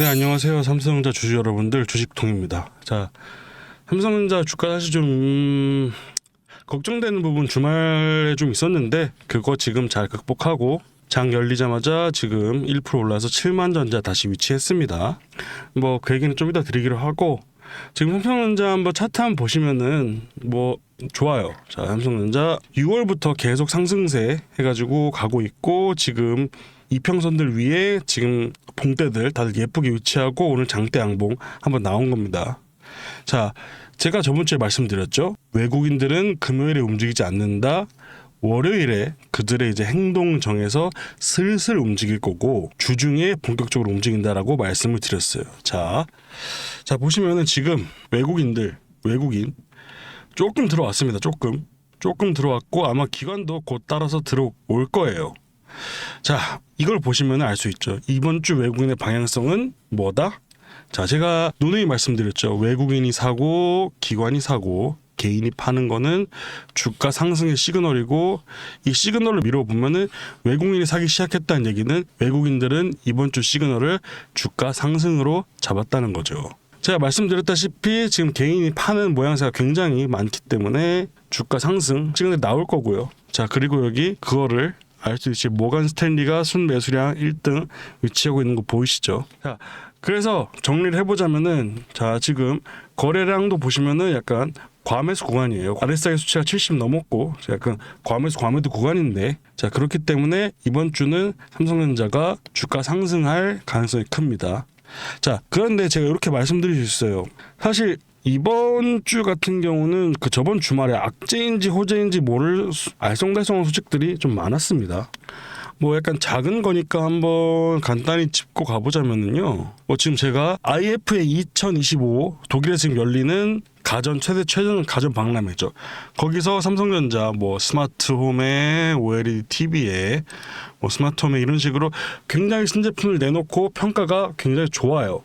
네 안녕하세요 삼성전자 주주 여러분들 주식통입니다. 자 삼성전자 주가 사실 좀 음, 걱정되는 부분 주말에 좀 있었는데 그거 지금 잘 극복하고 장 열리자마자 지금 1% 올라서 7만 전자 다시 위치했습니다. 뭐 그 얘기는 좀 이따 드리기로 하고 지금 삼성전자 한번 차트 한번 보시면은 뭐 좋아요. 자 삼성전자 6월부터 계속 상승세 해가지고 가고 있고 지금 이평선들 위에 지금 봉대들 다들 예쁘게 위치하고 오늘 장대 양봉 한번 나온 겁니다. 자, 제가 저번 주에 말씀드렸죠. 외국인들은 금요일에 움직이지 않는다. 월요일에 그들의 이제 행동 정해서 슬슬 움직일 거고 주중에 본격적으로 움직인다라고 말씀을 드렸어요. 자, 자 보시면은 지금 외국인들 외국인 조금 들어왔습니다. 조금 조금 들어왔고 아마 기관도 곧 따라서 들어올 거예요. 자, 이걸 보시면 알 수 있죠. 이번 주 외국인의 방향성은 뭐다? 자, 제가 누누이 말씀드렸죠. 외국인이 사고, 기관이 사고, 개인이 파는 거는 주가 상승의 시그널이고 이 시그널을 밀어보면은 외국인이 사기 시작했다는 얘기는 외국인들은 이번 주 시그널을 주가 상승으로 잡았다는 거죠. 제가 말씀드렸다시피 지금 개인이 파는 모양새가 굉장히 많기 때문에 주가 상승 시그널이 나올 거고요. 자, 그리고 여기 그거를 알 수 있지 모간 스탠리가 순 매수량 1등 위치하고 있는 거 보이시죠? 자, 그래서 정리를 해보자면은 자 지금 거래량도 보시면은 약간 과매수 구간이에요. RSI 수치가 70 넘었고 약간 과매수 과매도 구간인데 자 그렇기 때문에 이번 주는 삼성전자가 주가 상승할 가능성이 큽니다. 자 그런데 제가 이렇게 말씀드릴 수 있어요. 사실 이번 주 같은 경우는 그 저번 주말에 악재인지 호재인지 모를 수- 알쏭달쏭한 소식들이 좀 많았습니다. 뭐 약간 작은 거니까 한번 간단히 짚고 가보자면은요. 뭐 지금 제가 IFA 2025 독일에 지금 열리는 가전 최대 최전 가전 박람회죠. 거기서 삼성전자 뭐 스마트홈에 OLED TV에 뭐 스마트홈에 이런 식으로 굉장히 신제품을 내놓고 평가가 굉장히 좋아요.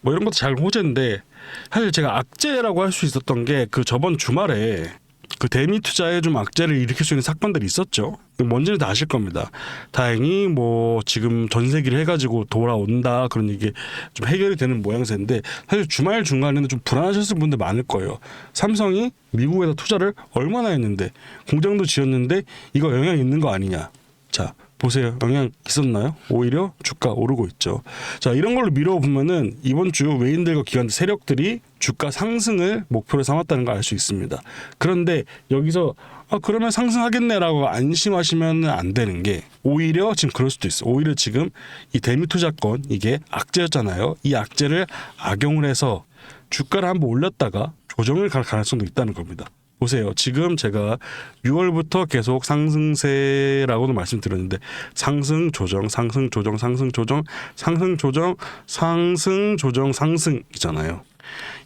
뭐 이런 것도 잘 호재인데 사실 제가 악재라고 할 수 있었던 게 그 저번 주말에 그 대미 투자에 좀 악재를 일으킬 수 있는 사건들이 있었죠. 뭔지는 다 아실 겁니다. 다행히 뭐 지금 전세기를 해가지고 돌아온다 그런 얘기 좀 해결이 되는 모양새인데 사실 주말 중간에는 좀 불안하셨을 분들 많을 거예요. 삼성이 미국에다 투자를 얼마나 했는데 공장도 지었는데 이거 영향 있는 거 아니냐. 자 보세요. 영향 있었나요? 오히려 주가 오르고 있죠. 자, 이런 걸로 밀어보면은 이번 주 외인들과 기관 세력들이 주가 상승을 목표로 삼았다는 걸 알 수 있습니다. 그런데 여기서 아, 그러면 상승하겠네라고 안심하시면 안 되는 게 오히려 지금 그럴 수도 있어요. 오히려 지금 이 대미 투자권 이게 악재였잖아요. 이 악재를 악용을 해서 주가를 한번 올렸다가 조정을 갈 가능성도 있다는 겁니다. 보세요. 지금 제가 6월부터 계속 상승세라고도 말씀드렸는데 상승 조정 상승 조정 상승 조정 상승 조정 상승 조정 상승이잖아요.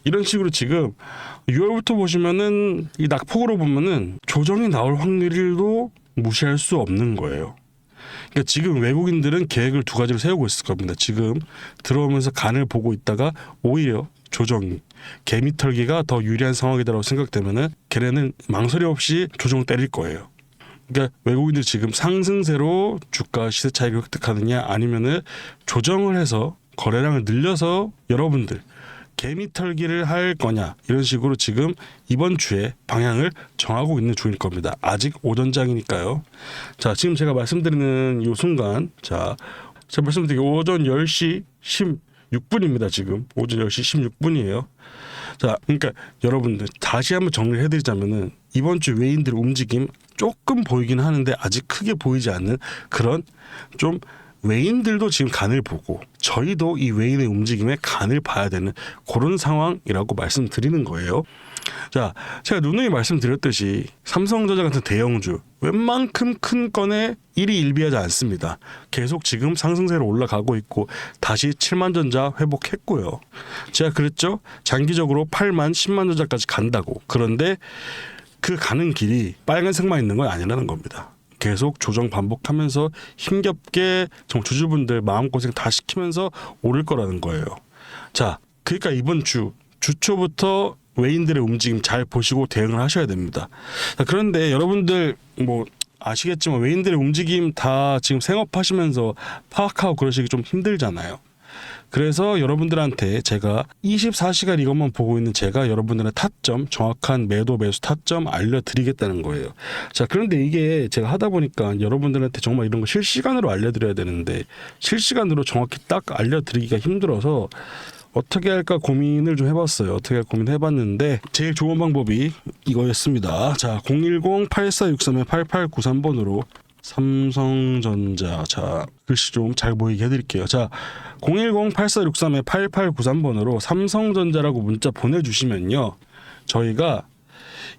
이런 식으로 지금 6월부터 보시면은 이 낙폭으로 보면은 조정이 나올 확률도 무시할 수 없는 거예요. 그러니까 지금 외국인들은 계획을 두 가지로 세우고 있을 겁니다. 지금 들어오면서 간을 보고 있다가 오히려 조정이 개미털기가 더 유리한 상황이다라고 생각되면은 걔네는 망설이 없이 조정을 때릴 거예요. 그러니까 외국인들 지금 상승세로 주가 시세 차익을 획득하느냐 아니면은 조정을 해서 거래량을 늘려서 여러분들 개미털기를 할 거냐 이런 식으로 지금 이번 주에 방향을 정하고 있는 중일 겁니다. 아직 오전장이니까요. 자 지금 제가 말씀드리는 이 순간 자 제가 말씀드린 게 오전 10시 16분입니다. 지금 오전 10시 16분이에요. 자, 그러니까 여러분들 다시 한번 정리를 해드리자면은 이번 주 외인들 움직임 조금 보이긴 하는데 아직 크게 보이지 않는 그런 좀 외인들도 지금 간을 보고 저희도 이 외인의 움직임에 간을 봐야 되는 그런 상황이라고 말씀드리는 거예요. 자, 제가 누누이 말씀드렸듯이 삼성전자 같은 대형주 웬만큼 큰 건에 일이 일비하지 않습니다. 계속 지금 상승세로 올라가고 있고 다시 7만 전자 회복했고요. 제가 그랬죠. 장기적으로 8만 10만 전자까지 간다고. 그런데 그 가는 길이 빨간색만 있는 건 아니라는 겁니다. 계속 조정 반복하면서 힘겹게 정 주주분들 마음고생 다 시키면서 오를 거라는 거예요. 자, 그러니까 이번 주 주초부터 외인들의 움직임 잘 보시고 대응을 하셔야 됩니다. 자, 그런데 여러분들 뭐 아시겠지만 외인들의 움직임 다 지금 생업하시면서 파악하고 그러시기 좀 힘들잖아요. 그래서 여러분들한테 제가 24시간 이것만 보고 있는 제가 여러분들의 타점, 정확한 매도 매수 타점 알려드리겠다는 거예요. 자, 그런데 이게 제가 하다 보니까 여러분들한테 정말 이런 거 실시간으로 알려드려야 되는데 실시간으로 정확히 딱 알려드리기가 힘들어서 어떻게 할까 고민을 좀 해봤어요. 어떻게 할 고민해봤는데 제일 좋은 방법이 이거였습니다. 자, 010-8463-8893번으로 삼성전자 자 글씨 좀 잘 보이게 해드릴게요. 자 010-8463-8893번으로 삼성전자라고 문자 보내주시면요 저희가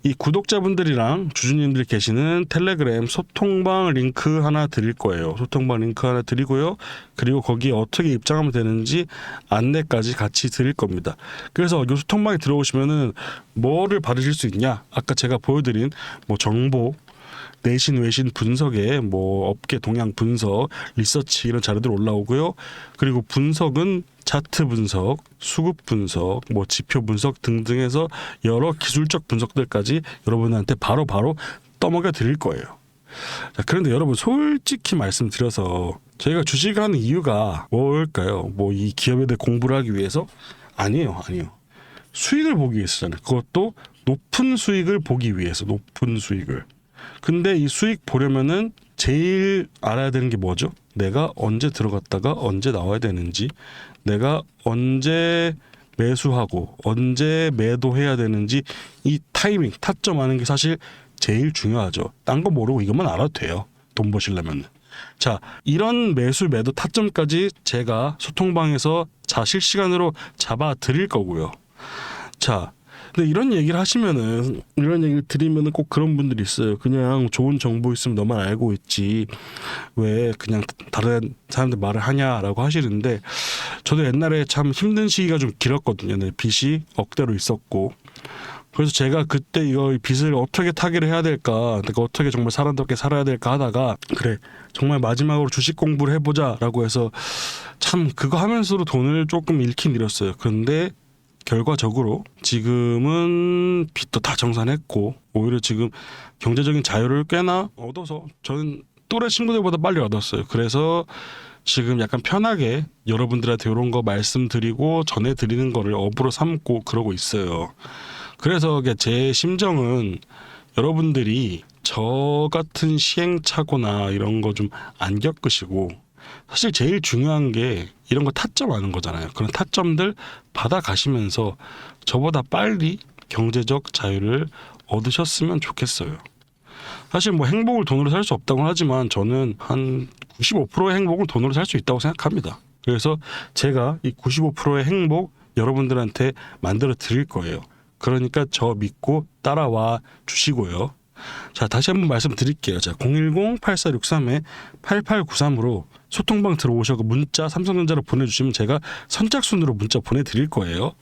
이 구독자분들이랑 주주님들 계시는 텔레그램 소통방 링크 하나 드릴 거예요. 소통방 링크 하나 드리고요. 그리고 거기에 어떻게 입장하면 되는지 안내까지 같이 드릴 겁니다. 그래서 이 소통방에 들어오시면은 뭐를 받으실 수 있냐? 아까 제가 보여드린 뭐 정보 내신 외신 분석에 뭐 업계 동향 분석, 리서치 이런 자료들 올라오고요. 그리고 분석은 차트 분석, 수급 분석, 뭐 지표 분석 등등해서 여러 기술적 분석들까지 여러분한테 바로바로 떠먹여 드릴 거예요. 자, 그런데 여러분 솔직히 말씀드려서 저희가 주식을 하는 이유가 뭘까요? 뭐 이 기업에 대해 공부를 하기 위해서 아니에요, 아니에요. 수익을 보기 위해서잖아요. 그것도 높은 수익을 보기 위해서 높은 수익을. 근데 이 수익 보려면은 제일 알아야 되는 게 뭐죠? 내가 언제 들어갔다가 언제 나와야 되는지, 내가 언제 매수하고 언제 매도해야 되는지 이 타이밍 타점 아는 게 사실 제일 중요하죠. 딴 거 모르고 이것만 알아도 돼요. 돈 버시려면. 자, 이런 매수 매도 타점까지 제가 소통방에서 자 실시간으로 잡아 드릴 거고요. 자, 근데 이런 얘기를 하시면은 이런 얘기를 드리면은 꼭 그런 분들이 있어요. 그냥 좋은 정보 있으면 너만 알고 있지 왜 그냥 다른 사람들 말을 하냐라고 하시는데 저도 옛날에 참 힘든 시기가 좀 길었거든요. 네, 빚이 억대로 있었고 그래서 제가 그때 이거 빚을 어떻게 타개를 해야 될까, 내가 어떻게 정말 사람답게 살아야 될까 하다가 그래 정말 마지막으로 주식 공부를 해보자라고 해서 참 그거 하면서도 돈을 조금 잃긴 잃었어요. 그런데 결과적으로 지금은 빚도 다 정산했고 오히려 지금 경제적인 자유를 꽤나 얻어서 저는 또래 친구들보다 빨리 얻었어요. 그래서 지금 약간 편하게 여러분들한테 이런 거 말씀드리고 전해드리는 거를 업으로 삼고 그러고 있어요. 그래서 제 심정은 여러분들이 저 같은 시행착오나 이런 거 좀 안 겪으시고 사실 제일 중요한 게 이런 거 타점 하는 거잖아요. 그런 타점들 받아 가시면서 저보다 빨리 경제적 자유를 얻으셨으면 좋겠어요. 사실 뭐 행복을 돈으로 살 수 없다고 하지만 저는 한 95%의 행복을 돈으로 살 수 있다고 생각합니다. 그래서 제가 이 95%의 행복 여러분들한테 만들어 드릴 거예요. 그러니까 저 믿고 따라와 주시고요. 자, 다시 한번 말씀드릴게요. 자, 010-8463-8893으로 소통방 들어오셔서 문자 삼성전자로 보내주시면 제가 선착순으로 문자 보내드릴 거예요.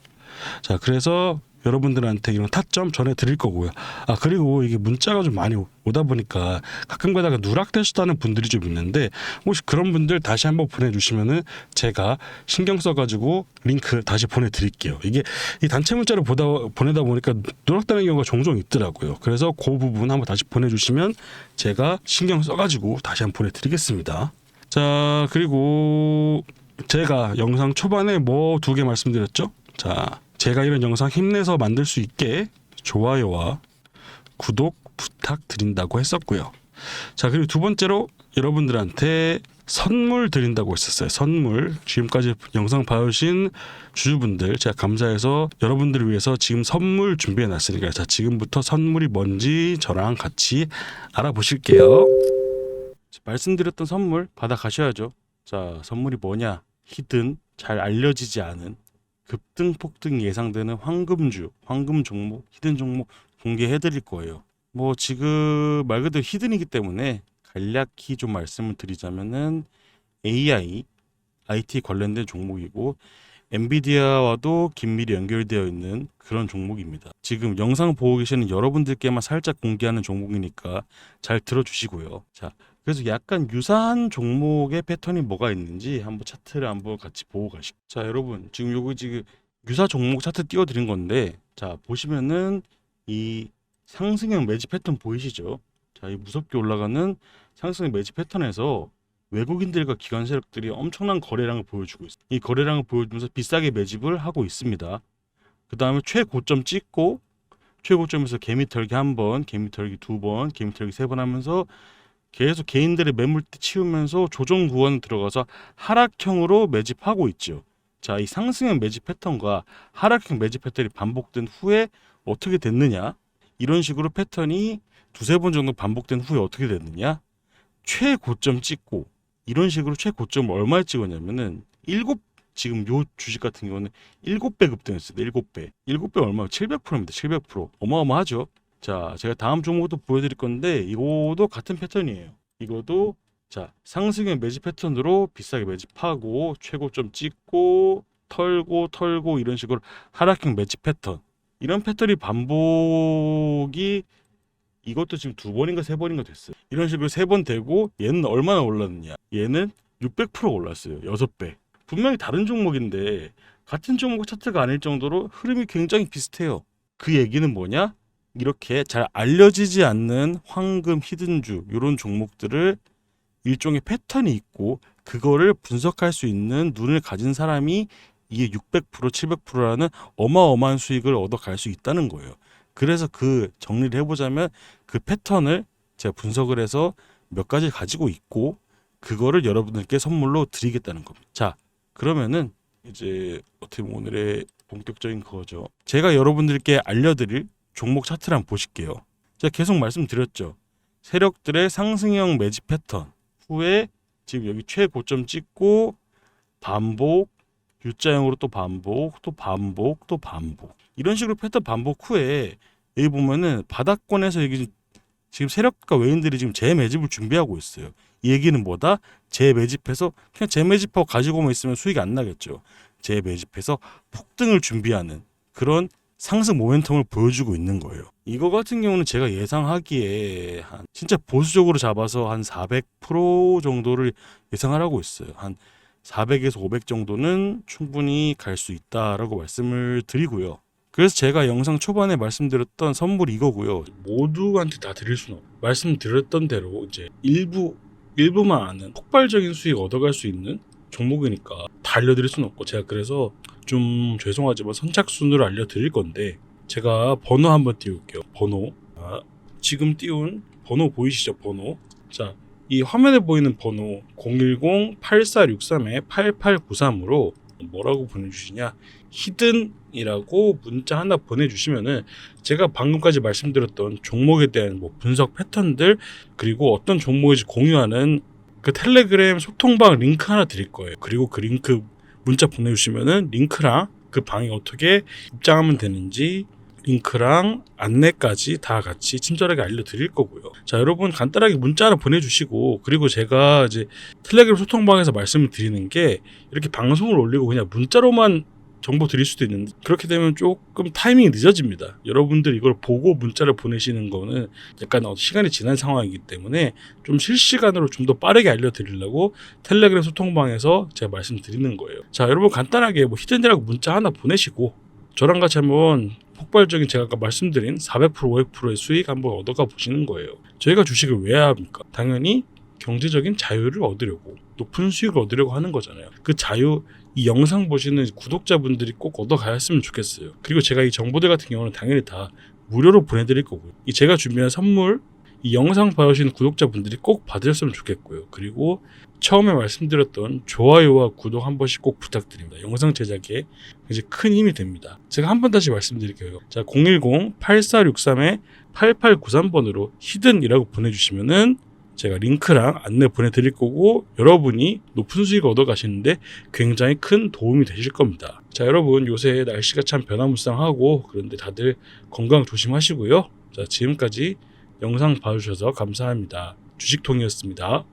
자, 그래서 여러분들한테 이런 타점 전해 드릴 거고요. 아, 그리고 이게 문자가 좀 많이 오다 보니까 가끔 가다가 누락되셨다는 분들이 좀 있는데 혹시 그런 분들 다시 한번 보내주시면은 제가 신경 써가지고 링크 다시 보내드릴게요. 이게 이 단체 문자를 보다, 보내다 보니까 누락되는 경우가 종종 있더라고요. 그래서 그 부분 한번 다시 보내주시면 제가 신경 써가지고 다시 한번 보내드리겠습니다. 자, 그리고 제가 영상 초반에 뭐 두 개 말씀드렸죠? 자, 제가 이런 영상 힘내서 만들 수 있게 좋아요와 구독 부탁드린다고 했었고요. 자, 그리고 두 번째로 여러분들한테 선물 드린다고 했었어요. 선물. 지금까지 영상 봐주신 주주분들 제가 감사해서 여러분들을 위해서 지금 선물 준비해 놨으니까 자, 지금부터 선물이 뭔지 저랑 같이 알아보실게요. 말씀드렸던 선물 받아 가셔야죠. 자, 선물이 뭐냐? 히든 잘 알려지지 않은 급등 폭등이 예상되는 황금주, 황금 종목, 히든 종목 공개해 드릴 거예요. 뭐 지금 말 그대로 히든이기 때문에 간략히 좀 말씀을 드리자면은 AI, IT 관련된 종목이고 엔비디아와도 긴밀히 연결되어 있는 그런 종목입니다. 지금 영상 보고 계시는 여러분들께만 살짝 공개하는 종목이니까 잘 들어주시고요. 자, 그래서 약간 유사한 종목의 패턴이 뭐가 있는지 한번 차트를 한번 같이 보고 가시죠. 자, 여러분 지금 요거 지금 유사 종목 차트 띄워드린 건데, 자 보시면은 이 상승형 매지 패턴 보이시죠? 자, 이 무섭게 올라가는 상승형 매지 패턴에서 외국인들과 기관 세력들이 엄청난 거래량을 보여주고 있어요. 이 거래량을 보여주면서 비싸게 매집을 하고 있습니다. 그 다음에 최고점 찍고 최고점에서 개미 털기 한 번, 개미 털기 두 번, 개미 털기 세 번 하면서 계속 개인들의 매물대 치우면서 조정 구원 들어가서 하락형으로 매집하고 있죠. 자, 이 상승형 매집 패턴과 하락형 매집 패턴이 반복된 후에 어떻게 됐느냐? 이런 식으로 패턴이 두세 번 정도 반복된 후에 어떻게 됐느냐? 최고점 찍고 이런 식으로 최고점을 얼마에 찍었냐면은 일곱 지금 요 주식 같은 경우는 일곱 배 급등했어요. 일곱 배. 일곱 배 얼마? 700%입니다. 700%. 어마어마하죠. 자, 제가 다음 종목도 보여드릴 건데 이거도 같은 패턴이에요. 이거도 자 상승의 매집 패턴으로 비싸게 매집하고 최고점 찍고 털고 털고 이런 식으로 하락형 매집 패턴 이런 패턴이 반복이 이것도 지금 두 번인가 세 번인가 됐어요. 이런 식으로 세 번 되고 얘는 얼마나 올랐느냐? 얘는 600% 올랐어요. 여섯 배. 분명히 다른 종목인데 같은 종목 차트가 아닐 정도로 흐름이 굉장히 비슷해요. 그 얘기는 뭐냐? 이렇게 잘 알려지지 않는 황금 히든주 이런 종목들을 일종의 패턴이 있고 그거를 분석할 수 있는 눈을 가진 사람이 이게 600% 700%라는 어마어마한 수익을 얻어갈 수 있다는 거예요. 그래서 그 정리를 해보자면 그 패턴을 제가 분석을 해서 몇 가지 가지고 있고 그거를 여러분들께 선물로 드리겠다는 겁니다. 자, 그러면은 이제 어떻게 보면 오늘의 본격적인 거죠. 제가 여러분들께 알려드릴 종목 차트를 한번 보실게요. 제가 계속 말씀드렸죠. 세력들의 상승형 매집 패턴 후에 지금 여기 최고점 찍고 반복 U자형으로 또 반복 또 반복 또 반복 이런 식으로 패턴 반복 후에 여기 보면은 바닥권에서 여기 지금 세력과 외인들이 지금 재매집을 준비하고 있어요. 이 얘기는 뭐다? 재매집해서 그냥 재매집하고 가지고만 있으면 수익이 안 나겠죠. 재매집해서 폭등을 준비하는 그런 상승 모멘텀을 보여주고 있는 거예요. 이거 같은 경우는 제가 예상하기에 한 진짜 보수적으로 잡아서 한 400% 정도를 예상하라고 있어요. 한 400에서 500 정도는 충분히 갈 수 있다라고 말씀을 드리고요. 그래서 제가 영상 초반에 말씀드렸던 선물이 이거고요. 모두한테 다 드릴 수는 없고 말씀드렸던 대로 이제 일부 일부만 아는 폭발적인 수익 얻어갈 수 있는 종목이니까 다 알려드릴 수는 없고 제가 그래서 좀 죄송하지만 선착순으로 알려드릴 건데 제가 번호 한번 띄울게요. 번호 아, 지금 띄운 번호 보이시죠? 번호 자 이 화면에 보이는 번호 010-8463-8893으로 뭐라고 보내주시냐 히든이라고 문자 하나 보내주시면은 제가 방금까지 말씀드렸던 종목에 대한 뭐 분석 패턴들 그리고 어떤 종목인지 공유하는 그 텔레그램 소통방 링크 하나 드릴 거예요. 그리고 그 링크 문자 보내주시면은 링크랑 그 방에 어떻게 입장하면 되는지 링크랑 안내까지 다 같이 친절하게 알려드릴 거고요. 자, 여러분 간단하게 문자 하나 보내주시고 그리고 제가 이제 텔레그램 소통방에서 말씀을 드리는 게 이렇게 방송을 올리고 그냥 문자로만 정보 드릴 수도 있는데 그렇게 되면 조금 타이밍이 늦어집니다. 여러분들 이걸 보고 문자를 보내시는 거는 약간 어, 시간이 지난 상황이기 때문에 좀 실시간으로 좀 더 빠르게 알려드리려고 텔레그램 소통방에서 제가 말씀드리는 거예요. 자, 여러분 간단하게 뭐 히든이라고 문자 하나 보내시고 저랑 같이 한번 폭발적인 제가 아까 말씀드린 400% 500%의 수익 한번 얻어가 보시는 거예요. 저희가 주식을 왜 합니까? 당연히 경제적인 자유를 얻으려고 높은 수익을 얻으려고 하는 거잖아요. 그 자유 이 영상 보시는 구독자분들이 꼭 얻어가셨으면 좋겠어요. 그리고 제가 이 정보들 같은 경우는 당연히 다 무료로 보내드릴 거고요. 이 제가 준비한 선물 이 영상 봐주시는 구독자분들이 꼭 받으셨으면 좋겠고요. 그리고 처음에 말씀드렸던 좋아요와 구독 한 번씩 꼭 부탁드립니다. 영상 제작에 이제 큰 힘이 됩니다. 제가 한 번 다시 말씀드릴게요. 자, 010-8463-8893번으로 히든이라고 보내주시면은 제가 링크랑 안내 보내드릴 거고 여러분이 높은 수익을 얻어 가시는데 굉장히 큰 도움이 되실 겁니다. 자, 여러분 요새 날씨가 참 변화무쌍하고 그런데 다들 건강 조심하시고요. 자, 지금까지 영상 봐주셔서 감사합니다. 주식통이었습니다.